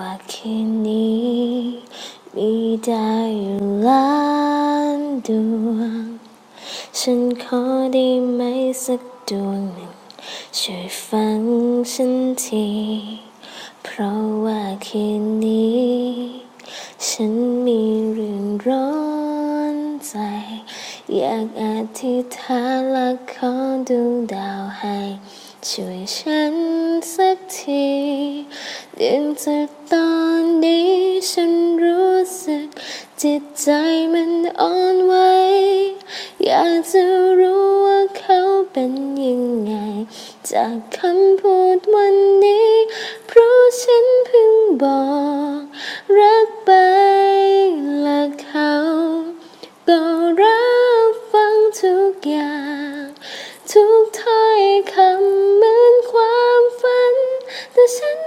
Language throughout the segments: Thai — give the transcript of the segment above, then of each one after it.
ว่าคืนนี้ มีดาวอยู่ล้านดวง ฉันขอได้ไหมสักดวงหนึ่ง ช่วยฟังฉันที เพราะว่าคืนนี้ ฉันมีเรื่องร้อนใจ อยากอธิษฐานและขอดูดาวให้ ช่วยฉันสักที เนื่องจากตอนนี้ฉันรู้สึก จิตใจมันอ่อนไหวอยากจะรู้ว่าเขาเป็นยังไง จากคำพูดวันนี้ เพราะฉันเพิ่งบอก รักไปและเขา ก็รับฟังทุกอย่าง ทุกถ้อยคำเหมือนความฝัน แต่ฉัน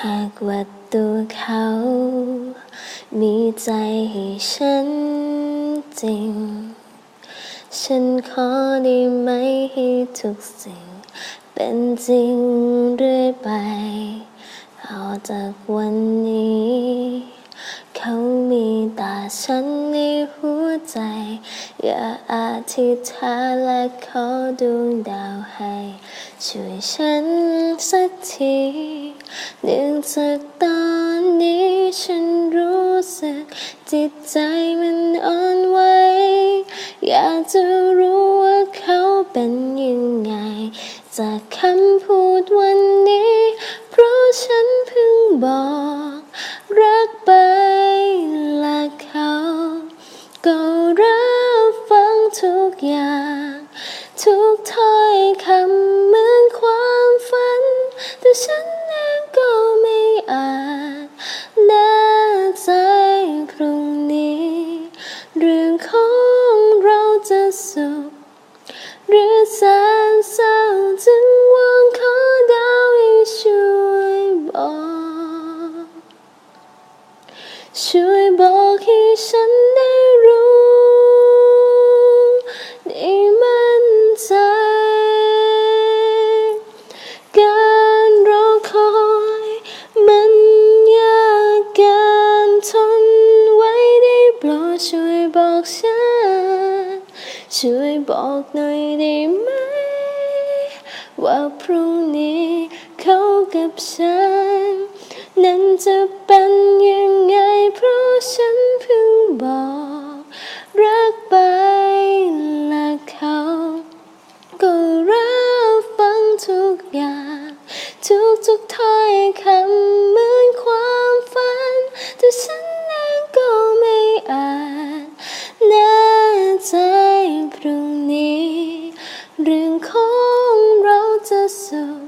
หากว่าตัวเขา มีใจให้ฉันจริง ฉันขอได้ไหมให้ทุกสิ่ง เป็นจริงเรื่อยไป เอาจากวันนี้ มีแต่ฉันในหัวใจ อย่าอธิษฐานและขอดวงดาวให้ ช่วยฉันสักทีเนื่องจากตอนนี้ฉันรู้สึก จิตใจมันอ่อนไหวอยากจะรู้ว่าเขาเป็นยังไง จากคำพูดวันนี้ เพราะฉันเพิ่งบอก รักไป ทุกอย่าง ทุกถ้อยคำเหมือนความฝัน แต่ฉันเองก็ไม่อาจแน่ใจพรุ่งนี้ เรื่องของเราจะสุข หรือแสนเศร้าจึงวอนขอดาวให้ช่วยบอก ช่วยบอกให้ฉันได้รู้ บอกฉัน ช่วยบอกหน่อยได้ไหม ว่าพรุ่งนี้เขากับฉัน นั้นจะเป็นยังไง เพราะฉันเพิ่งบอก รักไปและเขา ก็รับฟังทุกอย่าง ทุกทุกๆถ้อยคำ เรื่องของเราจะสุข